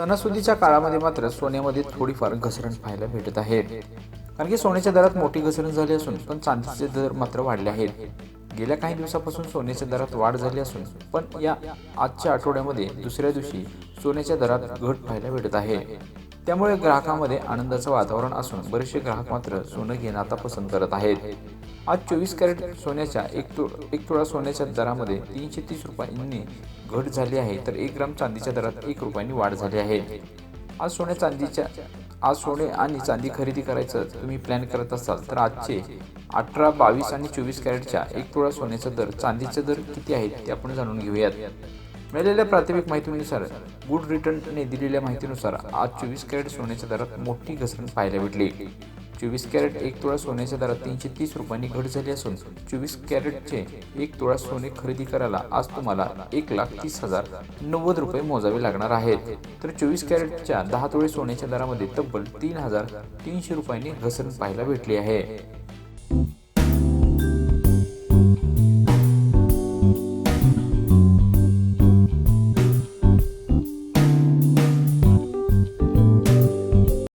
सणासुदीच्या काळामध्ये मात्र सोन्यामध्ये थोडीफार घसरण पाहायला भेटत आहे. कारण की सोन्याच्या दरात मोठी घसरण झाली असून पण चांदीचे दर मात्र वाढले आहेत. गेल्या काही दिवसापासून सोन्याच्या दरात वाढ झाली असून पण या आजच्या आठवड्यामध्ये दुसऱ्या दिवशी सोन्याच्या दरात घट पाहायला भेटत आहे. त्यामुळे ग्राहकांमध्ये आनंदाचं वातावरण असून बरेचसे ग्राहक मात्र सोनं घेणं आता पसंत करत आहेत. आज चोवीस कॅरेट सोन्याच्या एक तु एक तोळा सोन्याच्या दरामध्ये तीनशे तीस रुपयांनी घट झाली आहे तर एक ग्राम चांदीच्या दरात एक रुपयांनी वाढ झाली आहे. आज सोन्या चांदीच्या आज सोने आणि चांदी खरेदी करायचं तुम्ही प्लॅन करत असाल तर आजचे अठरा बावीस आणि चोवीस कॅरेटच्या एक तोळा सोन्याचा दर चांदीचे दर किती आहेत ते आपण जाणून घेऊयात. मिळालेल्या प्राथमिक माहितीनुसार गुड रिटर्नने दिलेल्या माहितीनुसार आज चोवीस कॅरेट सोन्याच्या दरात मोठी घसरण पाहायला भेटली. चोवीस कॅरेट एक तोळा सोन्याच्या दरात तीनशे तीस रुपयांनी घट झाली असून चोवीस कॅरेटचे एक तोळा सोने खरेदी करायला आज तुम्हाला एक लाख तीस हजार नव्वद रुपये मोजावे लागणार आहेत. तर चोवीस कॅरेटच्या दहा तोळे सोन्याच्या दरामध्ये तब्बल तीन हजार तीनशे रुपयांनी घसरण पाहायला भेटली आहे.